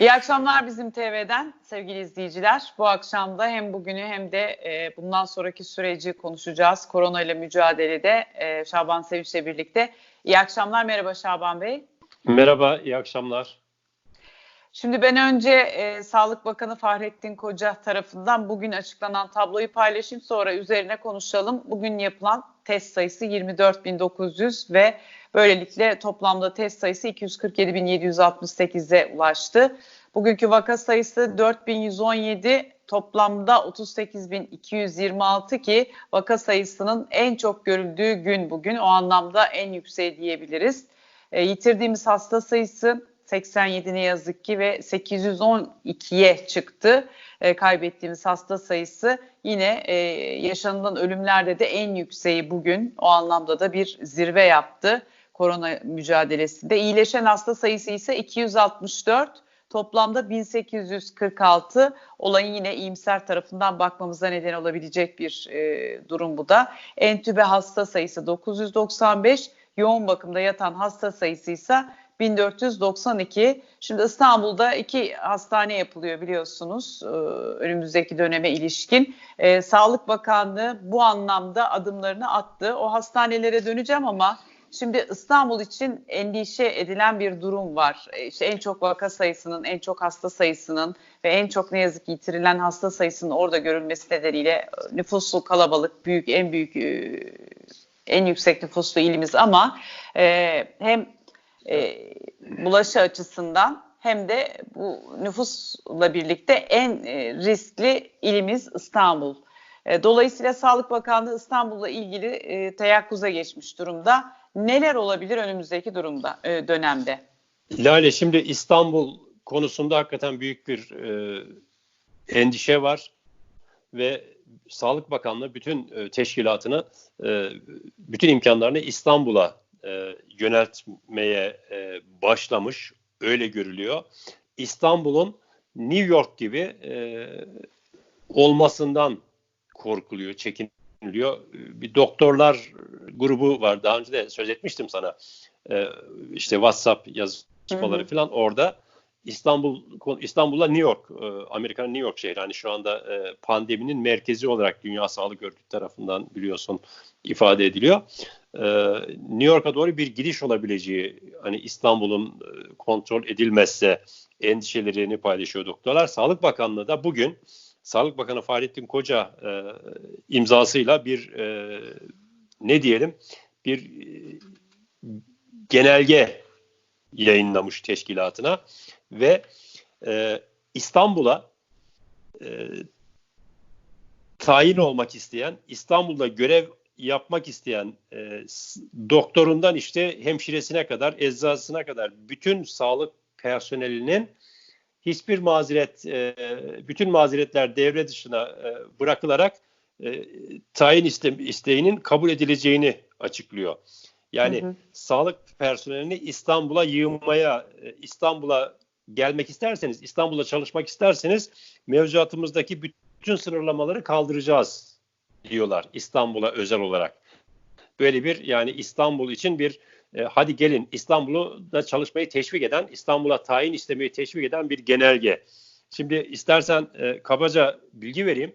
İyi akşamlar bizim TV'den sevgili izleyiciler. Bu akşam da hem bugünü hem de e, bundan sonraki süreci konuşacağız. Korona ile mücadelede e, Şaban Sevinç'le birlikte. İyi akşamlar, merhaba Şaban Bey. Merhaba, iyi akşamlar. Şimdi ben önce e, Sağlık Bakanı Fahrettin Koca tarafından bugün açıklanan tabloyu paylaşayım sonra üzerine konuşalım. Bugün yapılan test sayısı 24.900 ve böylelikle toplamda test sayısı 247.768'e ulaştı. Bugünkü vaka sayısı 4.117 toplamda 38.226 ki vaka sayısının en çok görüldüğü gün bugün o anlamda en yüksek diyebiliriz. E, yitirdiğimiz hasta sayısı 87 ne yazık ki ve 812'ye çıktı. E, kaybettiğimiz hasta sayısı yine e, yaşanılan ölümlerde de en yükseği bugün. O anlamda da bir zirve yaptı korona mücadelesinde. İyileşen hasta sayısı ise 264. Toplamda 1846 olayın yine iyimser tarafından bakmamıza neden olabilecek bir e, durum bu da. Entübe hasta sayısı 995, yoğun bakımda yatan hasta sayısı ise 1492. Şimdi İstanbul'da iki hastane yapılıyor biliyorsunuz e, önümüzdeki döneme ilişkin. Ee, Sağlık Bakanlığı bu anlamda adımlarını attı. O hastanelere döneceğim ama şimdi İstanbul için endişe edilen bir durum var. E, işte en çok vaka sayısının, en çok hasta sayısının ve en çok ne yazık ki yitirilen hasta sayısının orada görülmesi nedeniyle e, nüfuslu kalabalık, büyük, en büyük, en yüksek nüfuslu ilimiz ama e, hem e, bulaşı açısından hem de bu nüfusla birlikte en e, riskli ilimiz İstanbul. E, dolayısıyla Sağlık Bakanlığı İstanbul'la ilgili e, teyakkuza geçmiş durumda. Neler olabilir önümüzdeki durumda e, dönemde? Lale şimdi İstanbul konusunda hakikaten büyük bir e, endişe var ve Sağlık Bakanlığı bütün e, teşkilatını, e, bütün imkanlarını İstanbul'a e, yöneltmeye e, başlamış. Öyle görülüyor. İstanbul'un New York gibi e, olmasından korkuluyor, çekiniliyor. Bir doktorlar grubu var. Daha önce de söz etmiştim sana. E, işte WhatsApp yazışmaları falan orada İstanbul İstanbul'la New York, e, Amerika'nın New York şehri hani şu anda e, pandeminin merkezi olarak Dünya Sağlık Örgütü tarafından biliyorsun ifade ediliyor. E, New York'a doğru bir gidiş olabileceği hani İstanbul'un kontrol edilmezse endişelerini paylaşıyor doktorlar. Sağlık Bakanlığı da bugün Sağlık Bakanı Fahrettin Koca imzasıyla bir ne diyelim bir genelge yayınlamış teşkilatına ve e, İstanbul'a e, tayin olmak isteyen, İstanbul'da görev yapmak isteyen e, doktorundan işte hemşiresine kadar, eczacısına kadar bütün sağlık personelinin hiçbir mazeret, e, bütün mazeretler devre dışına e, bırakılarak e, tayin iste, isteğinin kabul edileceğini açıklıyor. Yani hı hı. sağlık personelini İstanbul'a yığmaya, İstanbul'a gelmek isterseniz, İstanbul'da çalışmak isterseniz mevzuatımızdaki bütün sınırlamaları kaldıracağız diyorlar İstanbul'a özel olarak. Böyle bir yani İstanbul için bir e, hadi gelin İstanbul'u da çalışmayı teşvik eden, İstanbul'a tayin istemeyi teşvik eden bir genelge. Şimdi istersen e, kabaca bilgi vereyim.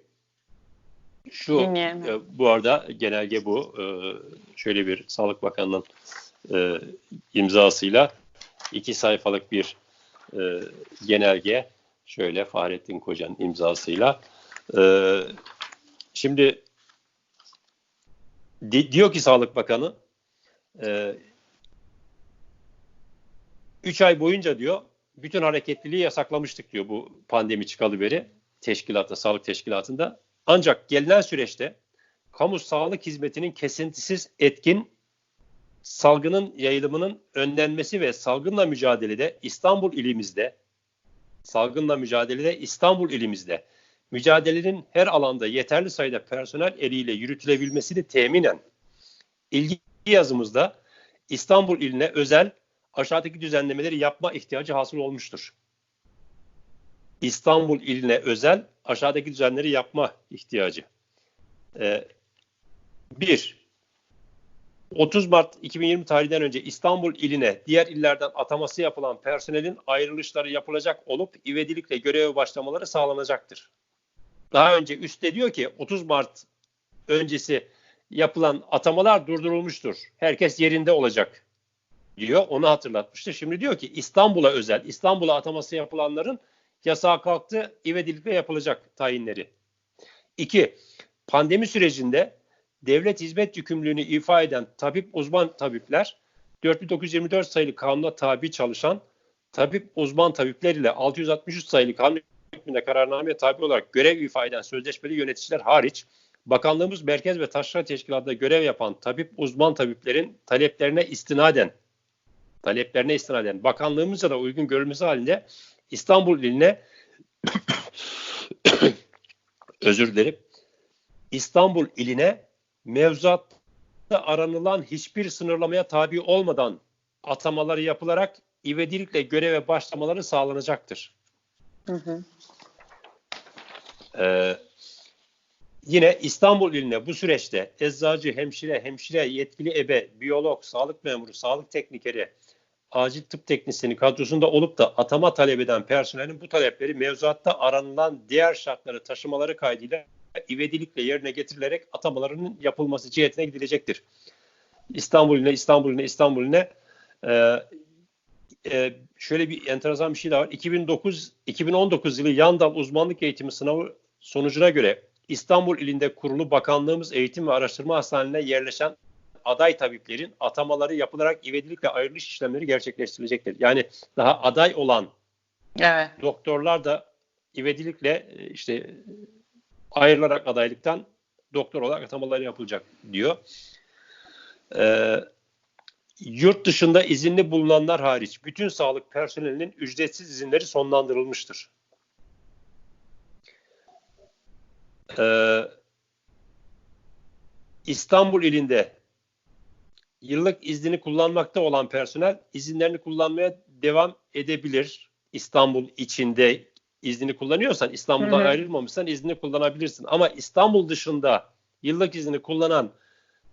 Şu e, bu arada genelge bu. E, şöyle bir Sağlık Bakanı'nın e, imzasıyla iki sayfalık bir e, genelge şöyle Fahrettin Koca'nın imzasıyla. E, şimdi di, diyor ki Sağlık Bakanı e, 3 ay boyunca diyor bütün hareketliliği yasaklamıştık diyor bu pandemi çıkalı beri teşkilatta, sağlık teşkilatında. Ancak gelinen süreçte kamu sağlık hizmetinin kesintisiz etkin salgının yayılımının önlenmesi ve salgınla mücadelede İstanbul ilimizde salgınla mücadelede İstanbul ilimizde mücadelenin her alanda yeterli sayıda personel eliyle yürütülebilmesini teminen ilgi yazımızda İstanbul iline özel aşağıdaki düzenlemeleri yapma ihtiyacı hasıl olmuştur. İstanbul iline özel aşağıdaki düzenleri yapma ihtiyacı. Ee, bir, 30 Mart 2020 tarihinden önce İstanbul iline diğer illerden ataması yapılan personelin ayrılışları yapılacak olup ivedilikle göreve başlamaları sağlanacaktır. Daha önce üstte diyor ki 30 Mart öncesi yapılan atamalar durdurulmuştur. Herkes yerinde olacak diyor. Onu hatırlatmıştır. Şimdi diyor ki İstanbul'a özel, İstanbul'a ataması yapılanların yasağı kalktı, ivedilikle yapılacak tayinleri. İki, pandemi sürecinde devlet hizmet yükümlülüğünü ifa eden tabip uzman tabipler 4924 sayılı kanuna tabi çalışan tabip uzman tabipler ile 663 sayılı kanun hükmünde kararnameye tabi olarak görev ifa eden sözleşmeli yöneticiler hariç Bakanlığımız Merkez ve Taşra Teşkilatı'nda görev yapan tabip uzman tabiplerin taleplerine istinaden taleplerine istinaden bakanlığımızca da uygun görülmesi halinde İstanbul iline özür dilerim İstanbul iline mevzuatta aranılan hiçbir sınırlamaya tabi olmadan atamaları yapılarak ivedilikle göreve başlamaları sağlanacaktır. Hı hı. Ee, yine İstanbul iline bu süreçte eczacı, hemşire, hemşire, yetkili ebe, biyolog, sağlık memuru, sağlık teknikeri, acil tıp teknisyeni kadrosunda olup da atama talep eden personelin bu talepleri mevzuatta aranılan diğer şartları taşımaları kaydıyla ivedilikle yerine getirilerek atamalarının yapılması cihetine gidilecektir. İstanbul iline, İstanbul iline, İstanbul iline e, e, şöyle bir enteresan bir şey daha var. 2009 2019 yılı Yandal uzmanlık eğitimi sınavı sonucuna göre İstanbul ilinde kurulu bakanlığımız eğitim ve araştırma hastanelerine yerleşen aday tabiplerin atamaları yapılarak ivedilikle ayrılış işlemleri gerçekleştirilecektir. Yani daha aday olan Evet. doktorlar da ivedilikle e, işte ayrılarak adaylıktan doktor olarak atamaları yapılacak diyor. Ee, yurt dışında izinli bulunanlar hariç bütün sağlık personelinin ücretsiz izinleri sonlandırılmıştır. Ee, İstanbul ilinde yıllık iznini kullanmakta olan personel izinlerini kullanmaya devam edebilir. İstanbul içinde iznini kullanıyorsan, İstanbul'dan Hı hı. ayrılmamışsan iznini kullanabilirsin. Ama İstanbul dışında yıllık izni kullanan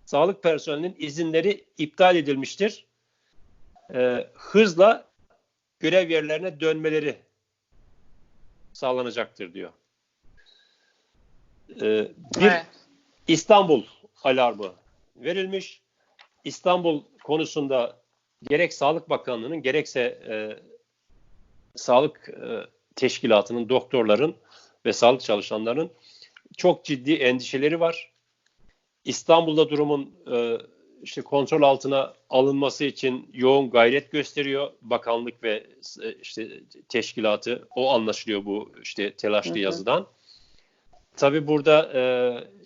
sağlık personelinin izinleri iptal edilmiştir. Ee, hızla görev yerlerine dönmeleri sağlanacaktır diyor. Ee, bir Evet. İstanbul alarmı verilmiş. İstanbul konusunda gerek Sağlık Bakanlığı'nın gerekse e, sağlık e, teşkilatının, doktorların ve sağlık çalışanlarının çok ciddi endişeleri var. İstanbul'da durumun e, işte kontrol altına alınması için yoğun gayret gösteriyor bakanlık ve e, işte teşkilatı. O anlaşılıyor bu işte telaşlı Hı hı. yazıdan. Tabii burada e,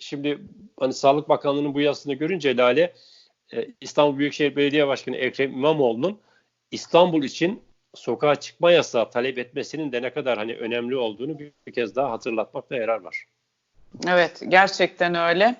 şimdi hani Sağlık Bakanlığı'nın bu yazısını görünce Lale e, İstanbul Büyükşehir Belediye Başkanı Ekrem İmamoğlu'nun İstanbul için sokağa çıkma yasağı talep etmesinin de ne kadar hani önemli olduğunu bir, bir kez daha hatırlatmakta yarar var. Evet, gerçekten öyle.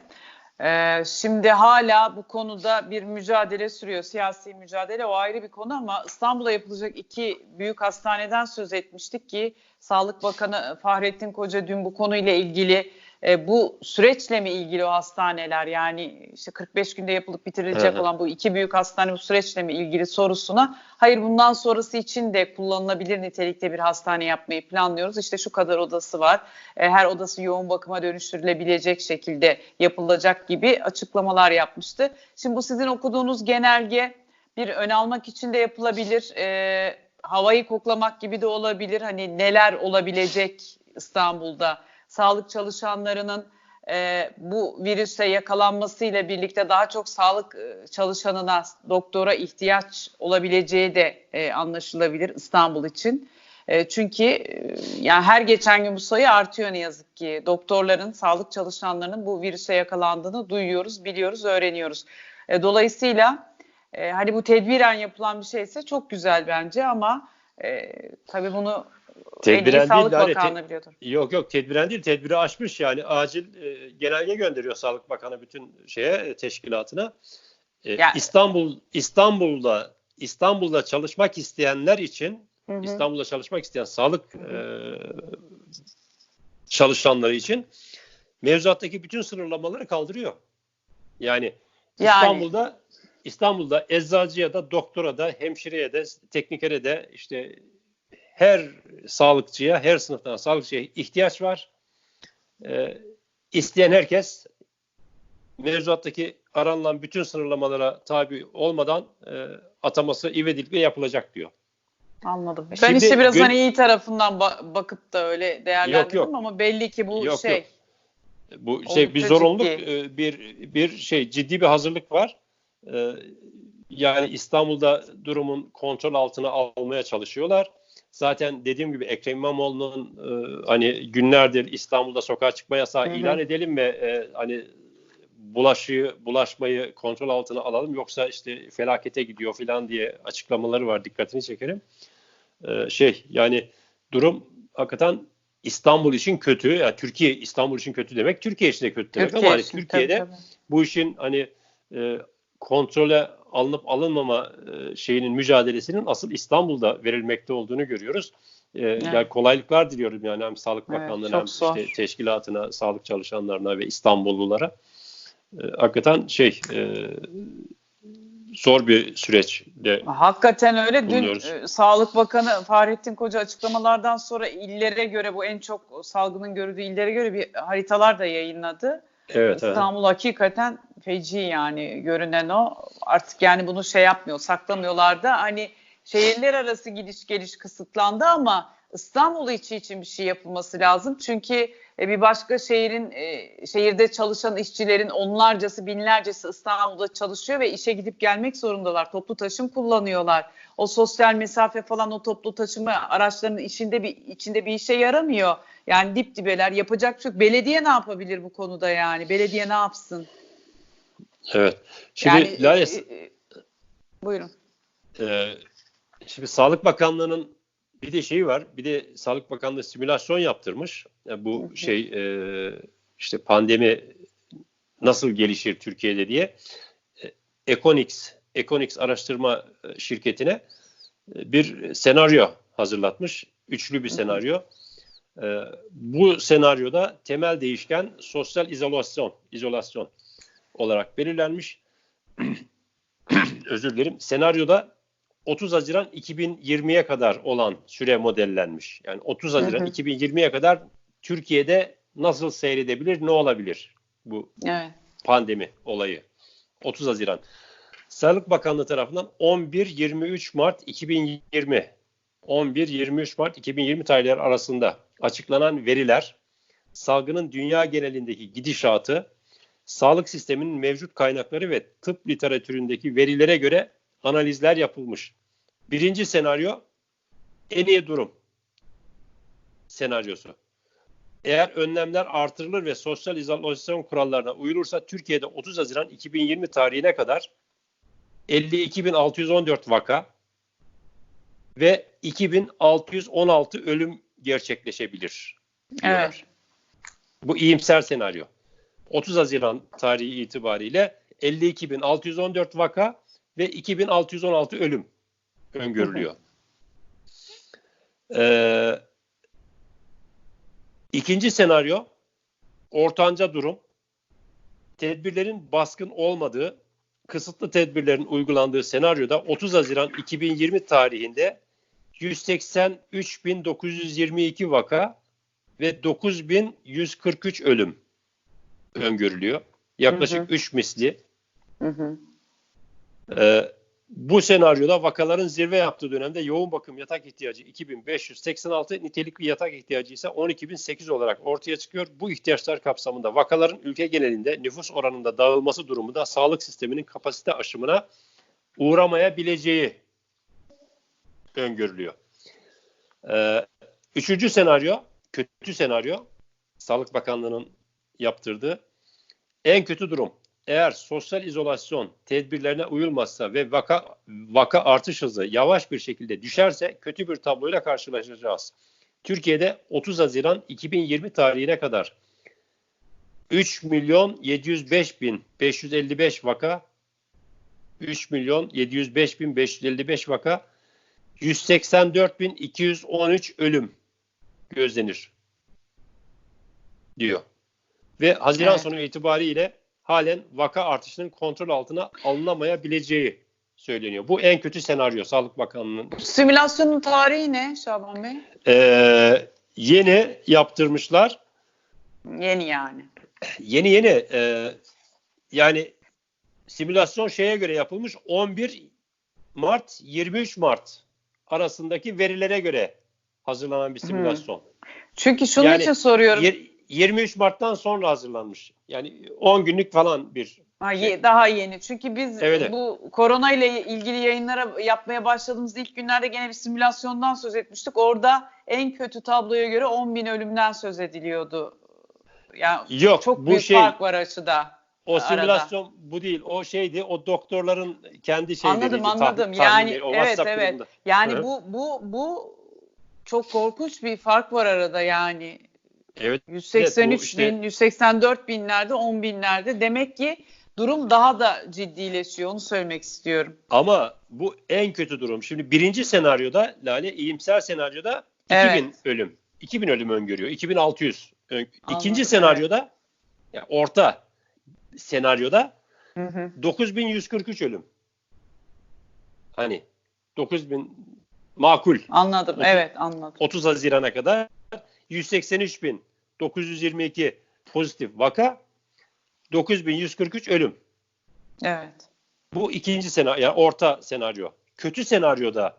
Ee, şimdi hala bu konuda bir mücadele sürüyor, siyasi mücadele o ayrı bir konu ama İstanbul'a yapılacak iki büyük hastaneden söz etmiştik ki Sağlık Bakanı Fahrettin Koca dün bu konuyla ilgili e, bu süreçle mi ilgili o hastaneler yani işte 45 günde yapılıp bitirilecek Hı hı. olan bu iki büyük hastane bu süreçle mi ilgili sorusuna hayır bundan sonrası için de kullanılabilir nitelikte bir hastane yapmayı planlıyoruz. İşte şu kadar odası var. E, her odası yoğun bakıma dönüştürülebilecek şekilde yapılacak gibi açıklamalar yapmıştı. Şimdi bu sizin okuduğunuz genelge bir ön almak için de yapılabilir. E, havayı koklamak gibi de olabilir. Hani neler olabilecek İstanbul'da sağlık çalışanlarının e, bu virüse yakalanmasıyla birlikte daha çok sağlık e, çalışanına, doktora ihtiyaç olabileceği de e, anlaşılabilir İstanbul için. E, çünkü e, yani her geçen gün bu sayı artıyor ne yazık ki. Doktorların, sağlık çalışanlarının bu virüse yakalandığını duyuyoruz, biliyoruz, öğreniyoruz. E, dolayısıyla e, hani bu tedbiren yapılan bir şeyse çok güzel bence ama e, tabii bunu Tedbiren Sağlık değil, Lale, Bakanlığı biliyordur. Yok yok tedbiren değil tedbiri aşmış yani acil e, genelge gönderiyor Sağlık Bakanı bütün şeye e, teşkilatına. E, Yani- İstanbul İstanbul'da İstanbul'da çalışmak isteyenler için Hı hı. İstanbul'da çalışmak isteyen sağlık e, çalışanları için mevzuattaki bütün sınırlamaları kaldırıyor. Yani Yani- İstanbul'da İstanbul'da eczacıya da doktora da hemşireye de teknikere de işte her sağlıkçıya her sınıftan sağlıkçıya ihtiyaç var. Ee, isteyen herkes mevzuattaki aranılan bütün sınırlamalara tabi olmadan e, ataması ivedilikle yapılacak diyor. Anladım. Ben Şimdi işte biraz hani iyi tarafından ba- bakıp da öyle değerlendirdim Yok, yok. ama belli ki bu Yok, şey. yok. Bu şey bir zorunluluk, ciddi. e, bir bir şey ciddi bir hazırlık var. Ee, Yani İstanbul'da durumun kontrol altına almaya çalışıyorlar. Zaten dediğim gibi Ekrem İmamoğlu'nun e, hani günlerdir İstanbul'da sokağa çıkma yasağı Hı hı. ilan edelim ve e, hani bulaşıyı bulaşmayı kontrol altına alalım yoksa işte felakete gidiyor falan diye açıklamaları var dikkatini çekerim. Ee, şey yani durum hakikaten İstanbul için kötü. Yani Türkiye İstanbul için kötü demek Türkiye için de kötü demek ama hani Türkiye'de tabii, tabii. bu işin hani e, kontrole alınıp alınmama e, şeyinin mücadelesinin asıl İstanbul'da verilmekte olduğunu görüyoruz. E, Yani kolaylıklar diliyorum yani hem Sağlık Evet, Bakanlığı'na çok hem zor. işte teşkilatına, sağlık çalışanlarına ve İstanbullulara. E, hakikaten şey e, zor bir süreçte Hakikaten öyle. Dün bulunuyoruz. e, Sağlık Bakanı Fahrettin Koca açıklamalardan sonra illere göre bu en çok salgının görüldüğü illere göre bir haritalar da yayınladı. Evet, evet. İstanbul hakikaten feci yani görünen o. Artık yani bunu şey yapmıyor, saklamıyorlar da hani şehirler arası gidiş geliş kısıtlandı ama İstanbul içi için bir şey yapılması lazım. Çünkü e, bir başka şehrin e, şehirde çalışan işçilerin onlarcası, binlercesi İstanbul'da çalışıyor ve işe gidip gelmek zorundalar. Toplu taşım kullanıyorlar. O sosyal mesafe falan o toplu taşıma araçlarının içinde bir içinde bir işe yaramıyor. Yani dip dibeler yapacak bir şey. Belediye ne yapabilir bu konuda yani? Belediye ne yapsın? Evet. Şimdi yani, Lale, e, e, buyurun. e, şimdi Sağlık Bakanlığı'nın bir de şeyi var. Bir de Sağlık Bakanlığı simülasyon yaptırmış. E, bu Hı hı. şey e, işte pandemi nasıl gelişir Türkiye'de diye. E, Econix, Econix araştırma e, şirketine bir senaryo hazırlatmış. Üçlü bir Hı hı. senaryo. E, bu senaryoda temel değişken sosyal izolasyon, izolasyon olarak belirlenmiş. Özür dilerim. Senaryoda 30 Haziran 2020'ye kadar olan süre modellenmiş. Yani 30 Haziran Hı hı. 2020'ye kadar Türkiye'de nasıl seyredebilir, ne olabilir bu Evet. pandemi olayı? 30 Haziran. Sağlık Bakanlığı tarafından 11-23 Mart 2020 11-23 Mart 2020 tarihleri arasında açıklanan veriler salgının dünya genelindeki gidişatı, sağlık sisteminin mevcut kaynakları ve tıp literatüründeki verilere göre analizler yapılmış. Birinci senaryo en iyi durum senaryosu. Eğer önlemler artırılır ve sosyal izolasyon kurallarına uyulursa Türkiye'de 30 Haziran 2020 tarihine kadar 52.614 vaka ve 2616 ölüm gerçekleşebilir. diyorlar. Evet. Bu iyimser senaryo. 30 Haziran tarihi itibariyle 52.614 vaka ve 2616 ölüm öngörülüyor. Ee, ikinci senaryo ortanca durum. Tedbirlerin baskın olmadığı, kısıtlı tedbirlerin uygulandığı senaryoda 30 Haziran 2020 tarihinde 183.922 vaka ve 9.143 ölüm öngörülüyor. Yaklaşık Hı hı. 3 misli. Hı hı. Ee, bu senaryoda vakaların zirve yaptığı dönemde yoğun bakım yatak ihtiyacı 2586, nitelikli yatak ihtiyacı ise 12008 olarak ortaya çıkıyor. Bu ihtiyaçlar kapsamında vakaların ülke genelinde nüfus oranında dağılması durumunda sağlık sisteminin kapasite aşımına uğramayabileceği öngörülüyor. Ee, üçüncü senaryo, kötü senaryo, Sağlık Bakanlığı'nın yaptırdığı en kötü durum. Eğer sosyal izolasyon tedbirlerine uyulmazsa ve vaka vaka artış hızı yavaş bir şekilde düşerse kötü bir tabloyla karşılaşacağız. Türkiye'de 30 Haziran 2020 tarihine kadar 3 milyon 705 bin 555 vaka 3 milyon 705 bin 555 vaka 184 bin 213 ölüm gözlenir diyor. Ve Haziran Evet. sonu itibariyle halen vaka artışının kontrol altına alınamayabileceği söyleniyor. Bu en kötü senaryo Sağlık Bakanlığı'nın. Simülasyonun tarihi ne Şaban Bey? Ee, yeni yaptırmışlar. Yeni yani. Yeni yeni e, yani simülasyon şeye göre yapılmış 11 Mart 23 Mart arasındaki verilere göre hazırlanan bir simülasyon. Çünkü şunun Yani için soruyorum. Yir- 23 Mart'tan sonra hazırlanmış. Yani 10 günlük falan bir. Ha, ye- daha yeni. Çünkü biz Evet, bu korona ile ilgili yayınlara yapmaya başladığımız ilk günlerde gene bir simülasyondan söz etmiştik. Orada en kötü tabloya göre 10 bin ölümden söz ediliyordu. Yani Yok çok bu büyük şey fark var açıda. o arada. simülasyon bu değil. O şeydi o doktorların kendi şeyleriydi. Anladım tah- anladım. tahminleri, Yani o evet evet. Yani Hı hı. bu bu bu çok korkunç bir fark var arada yani. Evet 183 bu işte- bin, 184 binlerde, 10 binlerde. Demek ki durum daha da ciddileşiyor. Onu söylemek istiyorum. ama bu en kötü durum. Şimdi birinci senaryoda Lale iyimser senaryoda 2000 Evet. ölüm. 2000 ölüm öngörüyor. 2600. Ön- İkinci Anladım, senaryoda yani orta senaryoda Hı hı. 9143 ölüm. Hani 9000 makul. Anladım. Otuz- Evet anladım. 30 Haziran'a kadar 183.922 pozitif vaka, 9143 ölüm. Evet. Bu ikinci senaryo, yani orta senaryo. Kötü senaryoda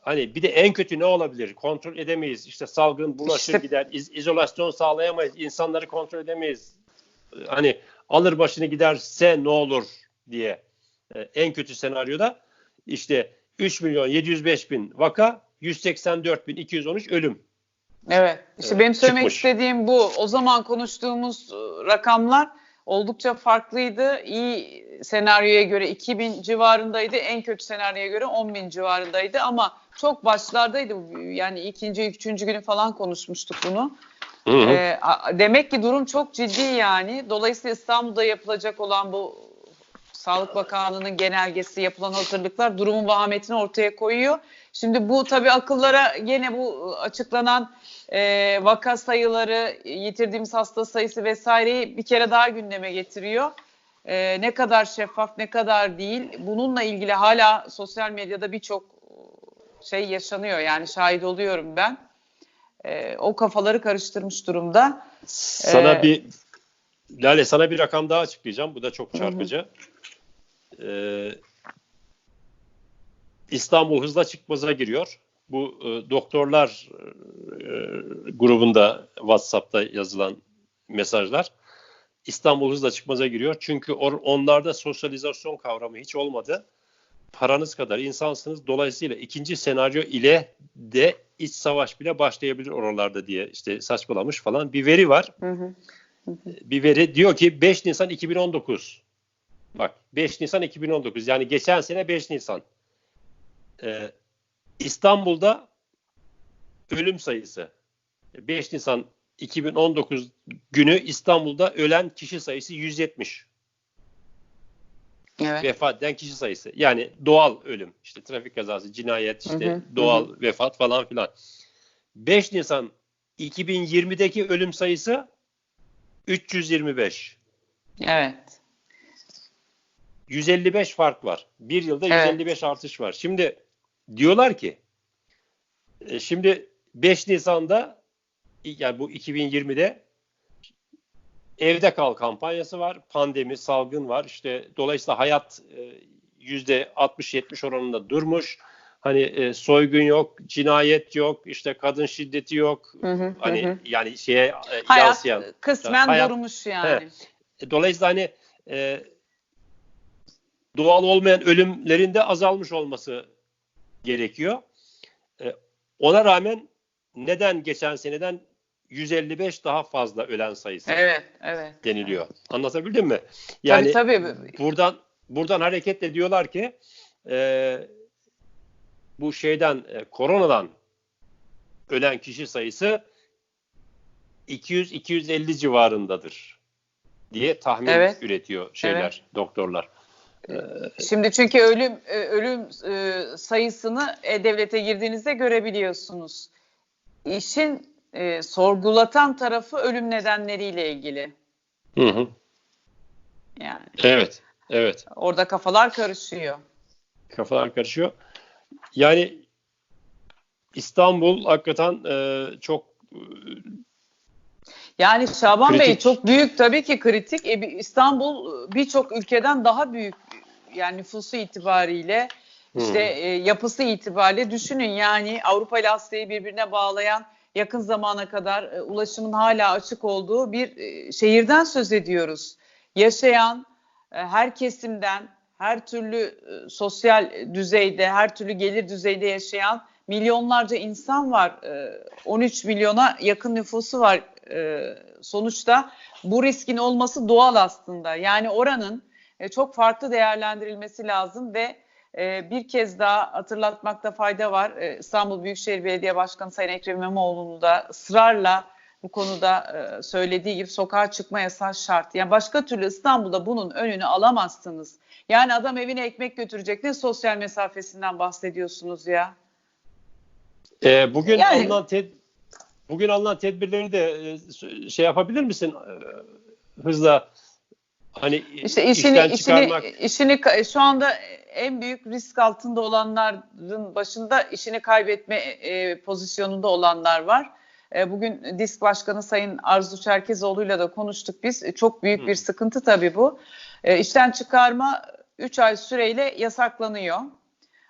hani bir de en kötü ne olabilir? Kontrol edemeyiz. İşte salgın bulaşır İşte- gider. iz- izolasyon sağlayamayız. insanları kontrol edemeyiz. Hani alır başını giderse ne olur diye. Ee, en kötü senaryoda işte 3 milyon 705 bin vaka 184 bin 213 ölüm. Evet. İşte benim söylemek çıkmış. istediğim bu. O zaman konuştuğumuz e, rakamlar oldukça farklıydı. İyi senaryoya göre 2000 civarındaydı. En kötü senaryoya göre 10 bin civarındaydı. Ama çok başlardaydı. Yani ikinci, üçüncü günü falan konuşmuştuk bunu. Hı hı. A- demek ki durum çok ciddi yani. Dolayısıyla İstanbul'da yapılacak olan bu Sağlık Bakanlığı'nın genelgesi yapılan hazırlıklar durumun vahametini ortaya koyuyor. Şimdi bu tabii akıllara gene bu açıklanan e, vaka sayıları, yitirdiğimiz hasta sayısı vesaireyi bir kere daha gündeme getiriyor. E, ne kadar şeffaf, ne kadar değil. Bununla ilgili hala sosyal medyada birçok şey yaşanıyor. Yani şahit oluyorum ben. E, o kafaları karıştırmış durumda. Sana Ee, bir Lale sana bir rakam daha açıklayacağım. Bu da çok çarpıcı. Ee, İstanbul hızla çıkmaza giriyor. Bu e, doktorlar e, grubunda WhatsApp'ta yazılan mesajlar. İstanbul hızla çıkmaza giriyor. Çünkü or- onlarda sosyalizasyon kavramı hiç olmadı. Paranız kadar insansınız. Dolayısıyla ikinci senaryo ile de iç savaş bile başlayabilir oralarda diye işte saçmalamış falan bir veri var Hı hı. bir veri diyor ki 5 Nisan 2019. Bak 5 Nisan 2019 yani geçen sene 5 Nisan. Ee, İstanbul'da ölüm sayısı 5 Nisan 2019 günü İstanbul'da ölen kişi sayısı 170. Evet. Vefat eden kişi sayısı. Yani doğal ölüm. işte trafik kazası, cinayet, işte Hı hı, doğal vefat falan filan. 5 Nisan 2020'deki ölüm sayısı 325. Evet. 155 fark var. Bir yılda Evet. 155 artış var. Şimdi diyorlar ki e, şimdi 5 Nisan'da yani bu 2020'de evde kal kampanyası var. Pandemi, salgın var. İşte dolayısıyla hayat e, yüzde 60-70 oranında durmuş. Hani e, soygun yok, cinayet yok, işte kadın şiddeti yok. Hı hı, hani hı yani şeye e, Hayat yansıyan. kısmen Hayat- durmuş yani. E, Dolayısıyla hani e, doğal olmayan ölümlerin de azalmış olması gerekiyor. E, ona rağmen neden geçen seneden 155 daha fazla ölen sayısı Evet, evet. deniliyor. Anlatabildim mi? Yani, tabii, tabii. buradan buradan hareketle diyorlar ki e, bu şeyden e, koronadan ölen kişi sayısı 200-250 civarındadır diye tahmin Evet. üretiyor şeyler Evet. doktorlar. Şimdi çünkü ölüm e, ölüm e, sayısını e-devlete girdiğinizde görebiliyorsunuz. İşin e, sorgulatan tarafı ölüm nedenleriyle ilgili. Hı hı. Yani Evet, evet. orada kafalar karışıyor. Kafalar karışıyor. Yani İstanbul hakikaten e, çok e, Yani Şaban Bey Kritik. çok büyük tabii ki kritik. E, İstanbul e, birçok ülkeden daha büyük yani nüfusu itibariyle işte e, yapısı itibariyle düşünün yani Avrupa ile Asya'yı birbirine bağlayan yakın zamana kadar e, ulaşımın hala açık olduğu bir e, şehirden söz ediyoruz. Yaşayan e, her kesimden, her türlü e, sosyal düzeyde, her türlü gelir düzeyde yaşayan milyonlarca insan var. E, 13 milyona yakın nüfusu var. E, sonuçta bu riskin olması doğal aslında. Yani oranın e, çok farklı değerlendirilmesi lazım ve e, bir kez daha hatırlatmakta fayda var. E, İstanbul Büyükşehir Belediye Başkanı Sayın Ekrem İmamoğlu'nun da ısrarla bu konuda e, söylediği gibi sokağa çıkma yasağı şart. Yani başka türlü İstanbul'da bunun önünü alamazsınız. Yani adam evine ekmek götürecek ne sosyal mesafesinden bahsediyorsunuz ya. e, bugün Yani- alınan ted bugün alınan tedbirleri de e, şey yapabilir misin e, hızla hani İşte işini işini çıkarmak işini ka- şu anda en büyük risk altında olanların başında işini kaybetme e, pozisyonunda olanlar var. E, bugün Disk Başkanı Sayın Arzu Çerkezoğlu'yla da konuştuk biz. E, Çok büyük bir Hı. sıkıntı tabii bu. E, işten çıkarma 3 ay süreyle yasaklanıyor.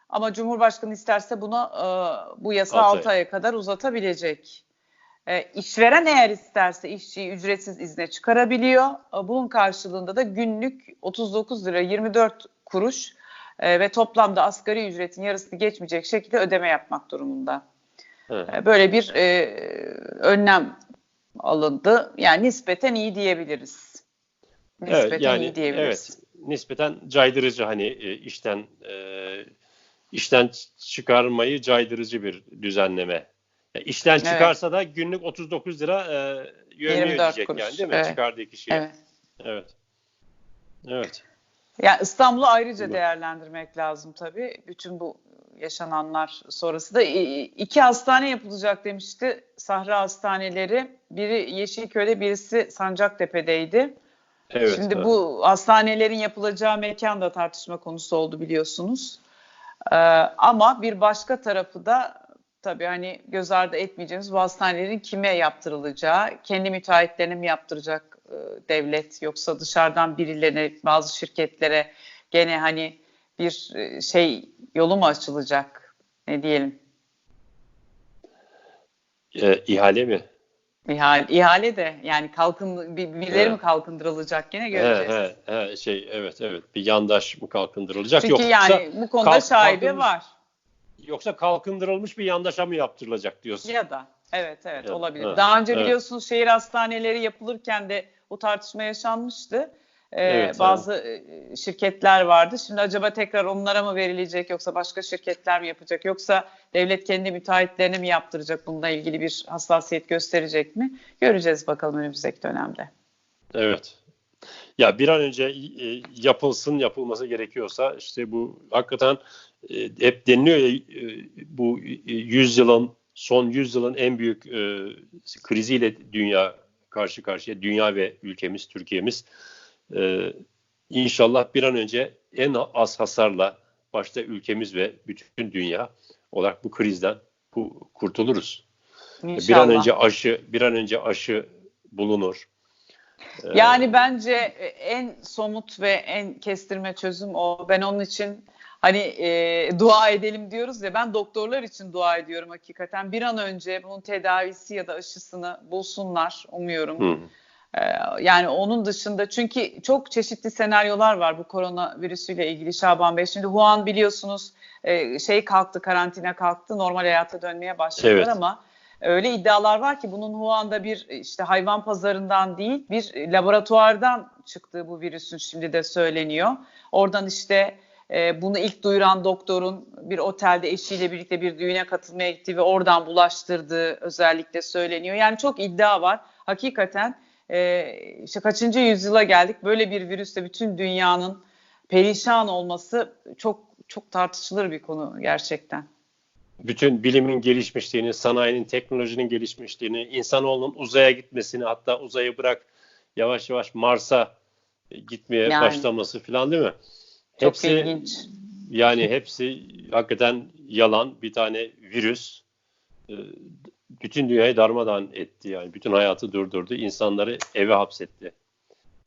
Ama Cumhurbaşkanı isterse bunu e, bu yasa Altı 6 aya kadar uzatabilecek. E, işveren eğer isterse işçiyi ücretsiz izne çıkarabiliyor. E, bunun karşılığında da günlük 39 lira 24 kuruş e, ve toplamda asgari ücretin yarısını geçmeyecek şekilde ödeme yapmak durumunda. Hı. E, böyle bir e, önlem alındı. Yani nispeten iyi diyebiliriz. Nispeten Evet yani iyi diyebiliriz. evet nispeten caydırıcı hani e, işten e, işten çıkarmayı caydırıcı bir düzenleme. Ya işten Evet. çıkarsa da günlük 39 lira e, yövmiye 24 ödeyecek kuruş, yani değil mi? evet. Çıkardığı kişiye. Evet. Evet. Evet. Ya İstanbul'u ayrıca Evet. değerlendirmek lazım tabii. Bütün bu yaşananlar sonrası da iki hastane yapılacak demişti Sahra Hastaneleri. Biri Yeşilköy'de, birisi Sancaktepe'deydi. Evet. Şimdi evet. bu hastanelerin yapılacağı mekan da tartışma konusu oldu biliyorsunuz. Ee, ama bir başka tarafı da tabii hani göz ardı etmeyeceğimiz bu hastanelerin kime yaptırılacağı, kendi müteahhitlerine mi yaptıracak e, devlet yoksa dışarıdan birilerine, bazı şirketlere gene hani bir e, şey yolu mu açılacak ne diyelim E, ihale mi? ihale, ihale de yani kalkın bir- birileri mi kalkındırılacak gene He, göreceğiz. he, he, şey evet evet bir yandaş mı kalkındırılacak Çünkü yoksa yani bu konuda kalk- şaibe kalkınmış- var. Yoksa kalkındırılmış bir yandaşa mı yaptırılacak diyorsun? Ya da evet evet Ya, olabilir. evet, Daha önce evet. biliyorsunuz şehir hastaneleri yapılırken de bu tartışma yaşanmıştı. Ee, Evet, bazı e, şirketler vardı. Şimdi acaba tekrar onlara mı verilecek yoksa başka şirketler mi yapacak yoksa devlet kendi müteahhitlerine mi yaptıracak bununla ilgili bir hassasiyet gösterecek mi? Göreceğiz bakalım önümüzdeki dönemde. Evet. Ya bir an önce e, yapılsın yapılması gerekiyorsa işte bu hakikaten hep deniliyor ya e, bu e, 100 yılın son 100 yılın en büyük e, kriziyle dünya karşı karşıya dünya ve ülkemiz Türkiye'miz e, inşallah bir an önce en az hasarla başta ülkemiz ve bütün dünya olarak bu krizden bu kurtuluruz. İnşallah. Bir an önce aşı bir an önce aşı bulunur. E, Yani bence en somut ve en kestirme çözüm o. Ben onun için hani e, dua edelim diyoruz ya ben doktorlar için dua ediyorum hakikaten. Bir an önce bunun tedavisi ya da aşısını bulsunlar umuyorum. Hı. Ee, yani onun dışında çünkü çok çeşitli senaryolar var bu koronavirüsüyle ilgili Şaban Bey. Şimdi Wuhan biliyorsunuz e, şey kalktı karantina kalktı normal hayata dönmeye başladılar Evet. ama öyle iddialar var ki bunun Wuhan'da bir işte hayvan pazarından değil bir laboratuvardan çıktığı bu virüsün şimdi de söyleniyor. Oradan işte e, bunu ilk duyuran doktorun bir otelde eşiyle birlikte bir düğüne katılmaya gittiği ve oradan bulaştırdığı özellikle söyleniyor. Yani çok iddia var. Hakikaten e, işte kaçıncı yüzyıla geldik böyle bir virüste bütün dünyanın perişan olması çok çok tartışılır bir konu gerçekten. bütün bilimin gelişmişliğini, sanayinin, teknolojinin gelişmişliğini, insanoğlunun uzaya gitmesini, hatta uzayı bırak yavaş yavaş Mars'a gitmeye Yani. başlaması falan değil mi? Çok hepsi ilginç. yani hepsi hakikaten yalan bir tane virüs e, bütün dünyayı darmadağın etti yani bütün hayatı durdurdu insanları eve hapsetti.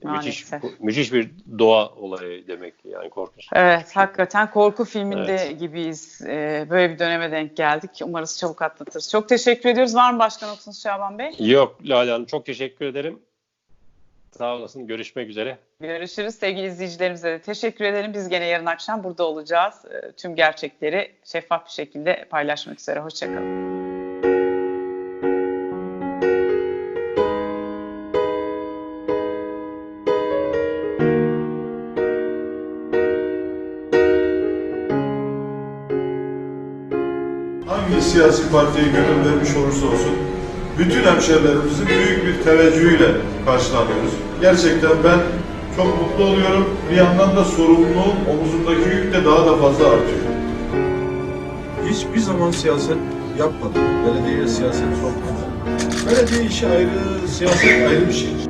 Müthiş, Maalesef. müthiş bir doğa olayı demek ki yani korkunç. Evet, hakikaten korku filminde Evet. gibiyiz. Ee, böyle bir döneme denk geldik. Umarız çabuk atlatırız. Çok teşekkür ediyoruz. Var mı başka noktanız Şaban Bey? Yok Lale Hanım çok teşekkür ederim. Sağ olasın. Görüşmek üzere. Görüşürüz. Sevgili izleyicilerimize de teşekkür ederim. Biz gene yarın akşam burada olacağız. Ee, Tüm gerçekleri şeffaf bir şekilde paylaşmak üzere. Hoşçakalın. hangi siyasi partiye gönül vermiş olursa olsun bütün hemşerilerimizin büyük bir teveccühüyle karşılanıyoruz. Gerçekten ben çok mutlu oluyorum. Bir yandan da sorumluluğum omuzumdaki yük de daha da fazla artıyor. Hiçbir zaman siyaset yapmadım. Belediyeye siyaset sokmadım. Belediye işi ayrı, siyaset ayrı bir şey.